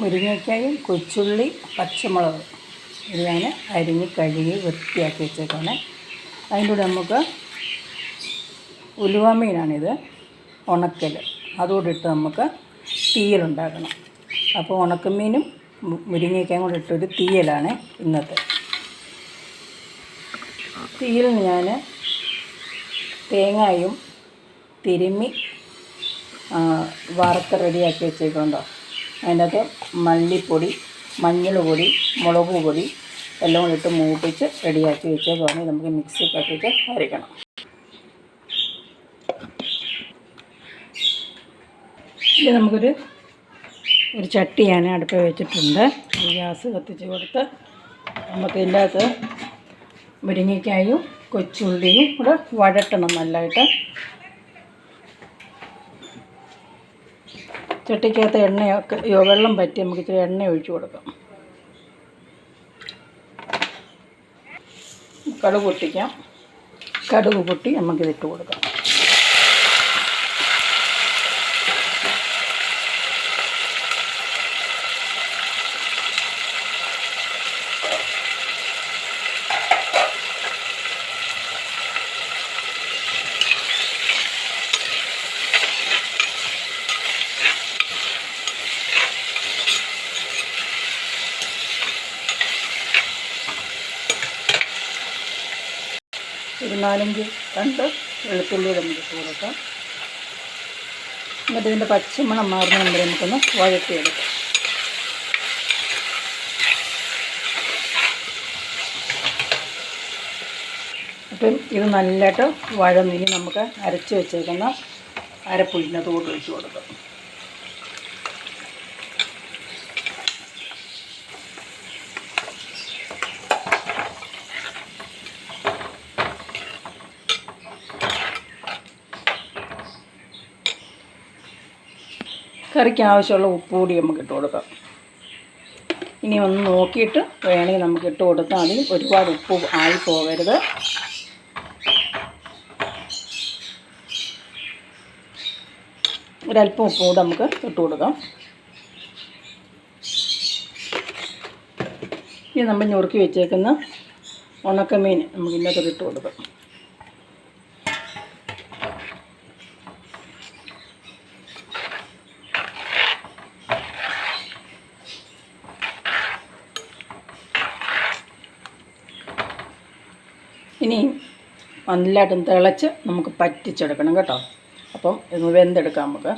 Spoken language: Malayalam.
മുരിങ്ങയ്ക്കായും കൊച്ചുള്ളി പച്ചമുളക് ഇത് ഞാൻ അരിഞ്ഞ് കഴുകി വൃത്തിയാക്കി വെച്ചേക്കാണ്. അതിന്റെ കൂടെ നമുക്ക് ഉലുവ മീനാണിത് ഉണക്കൽ അതുകൂടെ ഇട്ട് നമുക്ക് തീയലുണ്ടാക്കണം. അപ്പോൾ ഉണക്കമീനും മുരിങ്ങയ്ക്കായും കൂടെ ഇട്ടൊരു തീയലാണ് ഇന്നത്തെ. തീയിൽ ഞാൻ തേങ്ങായും തിരുമ്മി വറുത്ത് റെഡിയാക്കി വെച്ചേക്കുന്നുണ്ടോ? അതിന്റെ അകത്ത് മല്ലിപ്പൊടി മഞ്ഞൾ പൊടി മുളക് പൊടി എല്ലാം കൂടി ഇട്ട് മൂപ്പിച്ച് റെഡിയാക്കി വെച്ചേക്കുവാണ് നമുക്ക് മിക്സി കട്ടിട്ട് അരയ്ക്കണം ഇത് നമുക്കൊരു ഒരു ചട്ടിയാണ് അടുപ്പ് വെച്ചിട്ടുണ്ട്. ഗ്യാസ് കത്തിച്ച് കൊടുത്ത് നമുക്ക് ഇതിന്റെ അകത്ത് മുരിങ്ങയ്ക്കായും കൊച്ചുള്ളിയും കൂടെ വഴട്ടണം നല്ലതായിട്ട്. ചട്ടിക്കകത്ത് എണ്ണയൊക്കെ വെള്ളം പറ്റി നമുക്ക് ഇച്ചിരി എണ്ണ ഒഴിച്ച് കൊടുക്കാം. കടുക് പൊട്ടിക്കാം. കടുക് പൊട്ടി നമുക്കിതിട്ട് കൊടുക്കാം. ഒരു നാലഞ്ച് രണ്ട് വെളുത്തുള്ളി നമുക്ക് ഇട്ട് കൊടുക്കാം എന്നിട്ട് ഇതിന്റെ പച്ചമണം മാറുന്ന നമ്മൾ നമുക്കൊന്ന് വഴറ്റിയെടുക്കാം. അപ്പം ഇത് നല്ലതായിട്ട് വഴന്നിനി നമുക്ക് അരച്ച് വെച്ചേക്കുന്ന അരപ്പുഴിന്റെ തോട്ട് ഒഴിച്ച് കൊടുക്കാം. കറിക്ക് ആവശ്യമുള്ള ഉപ്പ് കൂടി നമുക്ക് ഇട്ട് കൊടുക്കാം. ഇനി ഒന്ന് നോക്കിയിട്ട് വേണമെങ്കിൽ നമുക്ക് ഇട്ട് കൊടുത്താൽ മതി ഒരുപാട് ഉപ്പ് ആയി പോകരുത്. ഒരല്പം ഉപ്പ് കൂടെ നമുക്ക് ഇട്ട് കൊടുക്കാം. ഇനി നമ്മൾ ഞുറുക്കി വെച്ചേക്കുന്ന ഉണക്കമീൻ നമുക്ക് ഇന്നത്തെ ഇട്ട് കൊടുക്കാം. ഇനി നല്ലതായിട്ടും തിളച്ച് നമുക്ക് പറ്റിച്ചെടുക്കണം കേട്ടോ. അപ്പം ഇത് വെന്തെടുക്കാം നമുക്ക്.